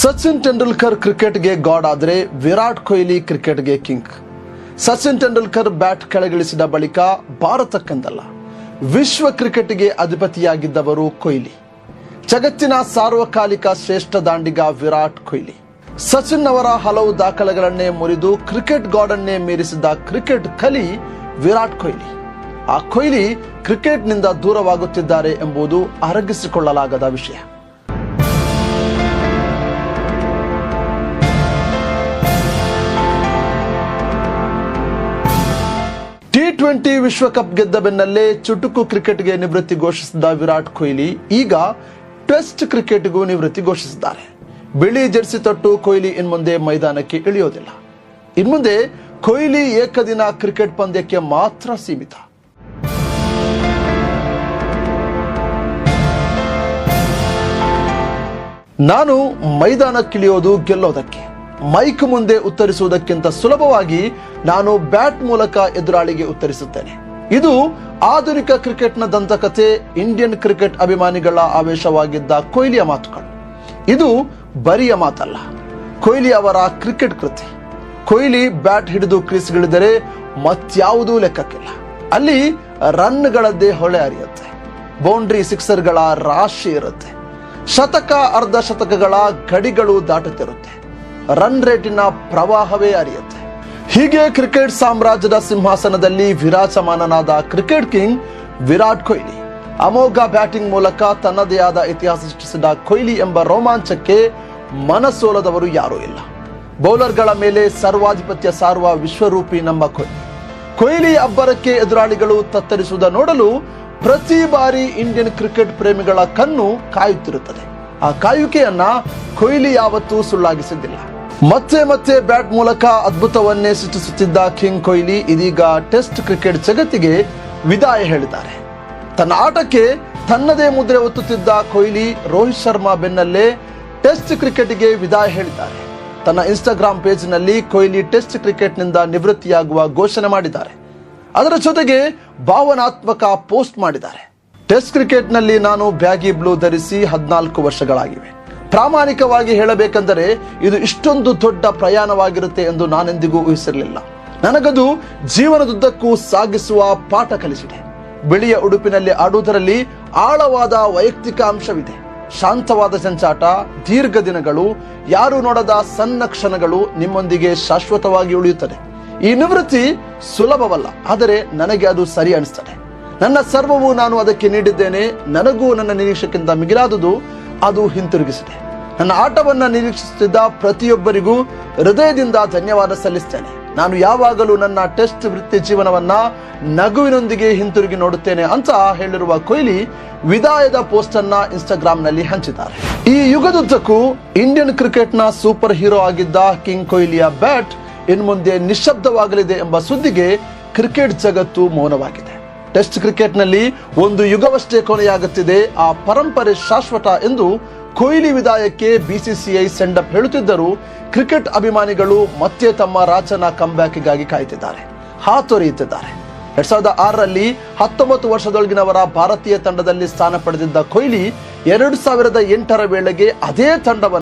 ಸಚಿನ್ ತೆಂಡೂಲ್ಕರ್ ಕ್ರಿಕೆಟ್ಗೆ ಗಾಡ್ ಆದರೆ ವಿರಾಟ್ ಕೊಹ್ಲಿ ಕ್ರಿಕೆಟ್ಗೆ ಕಿಂಗ್. ಸಚಿನ್ ತೆಂಡೂಲ್ಕರ್ ಬ್ಯಾಟ್ ಕೆಳಗಿಳಿಸಿದ ಬಳಿಕ ಭಾರತಕ್ಕೆಂದಲ್ಲ ವಿಶ್ವ ಕ್ರಿಕೆಟ್ಗೆ ಅಧಿಪತಿಯಾಗಿದ್ದವರು ಕೊಹ್ಲಿ. ಜಗತ್ತಿನ ಸಾರ್ವಕಾಲಿಕ ಶ್ರೇಷ್ಠ ದಾಂಡಿಗ ವಿರಾಟ್ ಕೊಹ್ಲಿ. ಸಚಿನ್ ಅವರ ಹಲವು ದಾಖಲೆಗಳನ್ನೇ ಮುರಿದು ಕ್ರಿಕೆಟ್ ಗಾಡನ್ನೇ ಮೀರಿಸಿದ ಕ್ರಿಕೆಟ್ ಕಲಿ ವಿರಾಟ್ ಕೊಹ್ಲಿ. ಆ ಕೊಹ್ಲಿ ಕ್ರಿಕೆಟ್ನಿಂದ ದೂರವಾಗುತ್ತಿದ್ದಾರೆ ಎಂಬುದು ಅರಗಿಸಿಕೊಳ್ಳಲಾಗದ ವಿಷಯ. ಟಿ ಟ್ವೆಂಟಿ ವಿಶ್ವಕಪ್ ಗೆದ್ದ ಬೆನ್ನಲ್ಲೇ ಚುಟುಕು ಕ್ರಿಕೆಟ್ಗೆ ನಿವೃತ್ತಿ ಘೋಷಿಸಿದ ವಿರಾಟ್ ಕೊಹ್ಲಿ ಈಗ ಟೆಸ್ಟ್ ಕ್ರಿಕೆಟ್ಗೂ ನಿವೃತ್ತಿ ಘೋಷಿಸಿದ್ದಾರೆ. ಬಿಳಿ ಜೆರ್ಸಿ ತೊಟ್ಟು ಕೊಹ್ಲಿ ಇನ್ಮುಂದೆ ಮೈದಾನಕ್ಕೆ ಇಳಿಯೋದಿಲ್ಲ. ಇನ್ಮುಂದೆ ಕೊಹ್ಲಿ ಏಕದಿನ ಕ್ರಿಕೆಟ್ ಪಂದ್ಯಕ್ಕೆ ಮಾತ್ರ ಸೀಮಿತ. ನಾನು ಮೈದಾನಕ್ಕಿಳಿಯೋದು ಗೆಲ್ಲೋದಕ್ಕೆ. ಮೈಕ್ ಮುಂದೆ ಉತ್ತರಿಸುವುದಕ್ಕಿಂತ ಸುಲಭವಾಗಿ ನಾನು ಬ್ಯಾಟ್ ಮೂಲಕ ಎದುರಾಳಿಗೆ ಉತ್ತರಿಸುತ್ತೇನೆ. ಇದು ಆಧುನಿಕ ಕ್ರಿಕೆಟ್ನ ದಂತಕಥೆ, ಇಂಡಿಯನ್ ಕ್ರಿಕೆಟ್ ಅಭಿಮಾನಿಗಳ ಆವೇಶವಾಗಿದ್ದ ಕೊಹ್ಲಿಯ ಮಾತುಗಳು. ಇದು ಬರಿಯ ಮಾತಲ್ಲ. ಕೊಹ್ಲಿ ಅವರ ಕ್ರಿಕೆಟ್ ಕೃತಿ. ಕೊಹ್ಲಿ ಬ್ಯಾಟ್ ಹಿಡಿದು ಕ್ರೀಸ್ಗಿಳಿದರೆ ಮತ್ಯಾವುದೂ ಲೆಕ್ಕಕ್ಕಿಲ್ಲ. ಅಲ್ಲಿ ರನ್ಗಳದ್ದೇ ಹೊಳೆ ಹರಿಯುತ್ತೆ. ಬೌಂಡ್ರಿ ಸಿಕ್ಸರ್ಗಳ ರಾಶಿ ಇರುತ್ತೆ. ಶತಕ, ಅರ್ಧ ಶತಕಗಳ ಗಡಿಗಳು ದಾಟುತ್ತಿರುತ್ತೆ. ರನ್ ರೇಟಿನ ಪ್ರವಾಹವೇ ಅರಿಯುತ್ತೆ. ಹೀಗೆ ಕ್ರಿಕೆಟ್ ಸಾಮ್ರಾಜ್ಯದ ಸಿಂಹಾಸನದಲ್ಲಿ ವಿರಾಜಮಾನನಾದ ಕ್ರಿಕೆಟ್ ಕಿಂಗ್ ವಿರಾಟ್ ಕೊಹ್ಲಿ. ಅಮೋಘ ಬ್ಯಾಟಿಂಗ್ ಮೂಲಕ ತನ್ನದೇ ಆದ ಇತಿಹಾಸ ಸೃಷ್ಟಿಸಿದ ಕೊಹ್ಲಿ ಎಂಬ ರೋಮಾಂಚಕ್ಕೆ ಮನಸೋಲದವರು ಯಾರೂ ಇಲ್ಲ. ಬೌಲರ್ಗಳ ಮೇಲೆ ಸರ್ವಾಧಿಪತ್ಯ ಸಾರುವ ವಿಶ್ವರೂಪಿ ನಮ್ಮ ಕೊಹ್ಲಿ. ಕೊಹ್ಲಿ ಅಬ್ಬರಕ್ಕೆ ಎದುರಾಳಿಗಳು ತತ್ತರಿಸುವುದ ನೋಡಲು ಪ್ರತಿ ಬಾರಿ ಇಂಡಿಯನ್ ಕ್ರಿಕೆಟ್ ಪ್ರೇಮಿಗಳ ಕಣ್ಣು ಕಾಯುತ್ತಿರುತ್ತದೆ. ಆ ಕಾಯುವಿಕೆಯನ್ನ ಕೊಹ್ಲಿ ಯಾವತ್ತೂ ಸುಳ್ಳಾಗಿಸಿದ್ದಿಲ್ಲ. ಮತ್ತೆ ಮತ್ತೆ ಬ್ಯಾಟ್ ಮೂಲಕ ಅದ್ಭುತವನ್ನೇ ಸೃಷ್ಟಿಸುತ್ತಿದ್ದ ಕಿಂಗ್ ಕೊಹ್ಲಿ ಇದೀಗ ಟೆಸ್ಟ್ ಕ್ರಿಕೆಟ್ ಜಗತ್ತಿಗೆ ವಿದಾಯ ಹೇಳಿದ್ದಾರೆ. ತನ್ನ ಆಟಕ್ಕೆ ತನ್ನದೇ ಮುದ್ರೆ ಒತ್ತುತ್ತಿದ್ದ ಕೊಹ್ಲಿ ರೋಹಿತ್ ಶರ್ಮಾ ಬೆನ್ನಲ್ಲೇ ಟೆಸ್ಟ್ ಕ್ರಿಕೆಟ್ಗೆ ವಿದಾಯ ಹೇಳಿದ್ದಾರೆ. ತನ್ನ ಇನ್ಸ್ಟಾಗ್ರಾಮ್ ಪೇಜ್ನಲ್ಲಿ ಕೊಹ್ಲಿ ಟೆಸ್ಟ್ ಕ್ರಿಕೆಟ್ನಿಂದ ನಿವೃತ್ತಿಯಾಗುವ ಘೋಷಣೆ ಮಾಡಿದ್ದಾರೆ. ಅದರ ಜೊತೆಗೆ ಭಾವನಾತ್ಮಕ ಪೋಸ್ಟ್ ಮಾಡಿದ್ದಾರೆ. ಟೆಸ್ಟ್ ಕ್ರಿಕೆಟ್ನಲ್ಲಿ ನಾನು ಬ್ಯಾಗಿ ಬ್ಲೂ ಧರಿಸಿ ಹದಿನಾಲ್ಕು ವರ್ಷಗಳಾಗಿವೆ. ಪ್ರಾಮಾಣಿಕವಾಗಿ ಹೇಳಬೇಕೆಂದರೆ ಇದು ಇಷ್ಟೊಂದು ದೊಡ್ಡ ಪ್ರಯಾಣವಾಗಿರುತ್ತೆ ಎಂದು ನಾನೆಂದಿಗೂ ಊಹಿಸಿರಲಿಲ್ಲ. ನನಗದು ಜೀವನದುದ್ದಕ್ಕೂ ಸಾಗಿಸುವ ಪಾಠ ಕಲಿಸಿದೆ. ಬಿಳಿಯ ಉಡುಪಿನಲ್ಲಿ ಆಡುವುದರಲ್ಲಿ ಆಳವಾದ ವೈಯಕ್ತಿಕ ಅಂಶವಿದೆ. ಶಾಂತವಾದ ಸಂಚಾಟ ದೀರ್ಘ ದಿನಗಳು, ಯಾರು ನೋಡದ ಸಣ್ಣ ಕ್ಷಣಗಳು ನಿಮ್ಮೊಂದಿಗೆ ಶಾಶ್ವತವಾಗಿ ಉಳಿಯುತ್ತದೆ. ಈ ನಿವೃತ್ತಿ ಸುಲಭವಲ್ಲ, ಆದರೆ ನನಗೆ ಅದು ಸರಿ ಅನಿಸ್ತದೆ. ನನ್ನ ಸರ್ವವು ನಾನು ಅದಕ್ಕೆ ನೀಡಿದ್ದೇನೆ, ನನಗೂ ನನ್ನ ನಿರೀಕ್ಷೆಗಿಂತ ಮಿಗಿಲಾದುದು ಅದು ಹಿಂತಿರುಗಿಸಿದೆ. ನನ್ನ ಆಟವನ್ನು ನಿರೀಕ್ಷಿಸುತ್ತಿದ್ದ ಪ್ರತಿಯೊಬ್ಬರಿಗೂ ಹೃದಯದಿಂದ ಧನ್ಯವಾದ ಸಲ್ಲಿಸ್ತೇನೆ. ನಾನು ಯಾವಾಗಲೂ ನನ್ನ ಟೆಸ್ಟ್ ವೃತ್ತಿ ಜೀವನವನ್ನ ನಗುವಿನೊಂದಿಗೆ ಹಿಂತಿರುಗಿ ನೋಡುತ್ತೇನೆ ಅಂತ ಹೇಳಿರುವ ಕೊಹ್ಲಿ ವಿದಾಯದ ಪೋಸ್ಟ್ ಅನ್ನ ಇನ್ಸ್ಟಾಗ್ರಾಮ್ನಲ್ಲಿ ಹಂಚಿದ್ದಾರೆ. ಈ ಯುಗದುದ್ದಕ್ಕೂ ಇಂಡಿಯನ್ ಕ್ರಿಕೆಟ್ನ ಸೂಪರ್ ಹೀರೋ ಆಗಿದ್ದ ಕಿಂಗ್ ಕೊಹ್ಲಿಯ ಬ್ಯಾಟ್ ಇನ್ಮುಂದೆ ನಿಶ್ಶಬ್ದವಾಗಲಿದೆ ಎಂಬ ಸುದ್ದಿಗೆ ಕ್ರಿಕೆಟ್ ಜಗತ್ತು ಮೌನವಾಗಿದೆ. ಟೆಸ್ಟ್ ಕ್ರಿಕೆಟ್ನಲ್ಲಿ ಒಂದು ಯುಗವಷ್ಟೇ ಕೊನೆಯಾಗುತ್ತಿದೆ. ಆ ಪರಂಪರೆ ಶಾಶ್ವತ ಎಂದು ಕೊಹ್ಲಿ ವಿದಾಯಕ್ಕೆ ಬಿಸಿಸಿಐ ಸೆಂಡಪ್ ಹೇಳುತ್ತಿದ್ದರೂ. ಕ್ರಿಕೆಟ್ ಅಭಿಮಾನಿಗಳು ಮತ್ತೆ ತಮ್ಮ ರಾಜನ ಕಂಬ್ಯಾಕ್ಗಾಗಿ ಕಾಯುತ್ತಿದ್ದಾರೆ ಹಾತೊರೆಯುತ್ತಿದ್ದಾರೆ. ಎರಡ್ ಸಾವಿರದ ಆರರಲ್ಲಿ ಹತ್ತೊಂಬತ್ತು ವರ್ಷದೊಳಗಿನವರ ಭಾರತೀಯ ತಂಡದಲ್ಲಿ ಸ್ಥಾನ ಪಡೆದಿದ್ದ ಕೊಹ್ಲಿ ಎರಡು ಸಾವಿರದ ಎಂಟರ ವೇಳೆಗೆ ಅದೇ ತಂಡವನ್ನು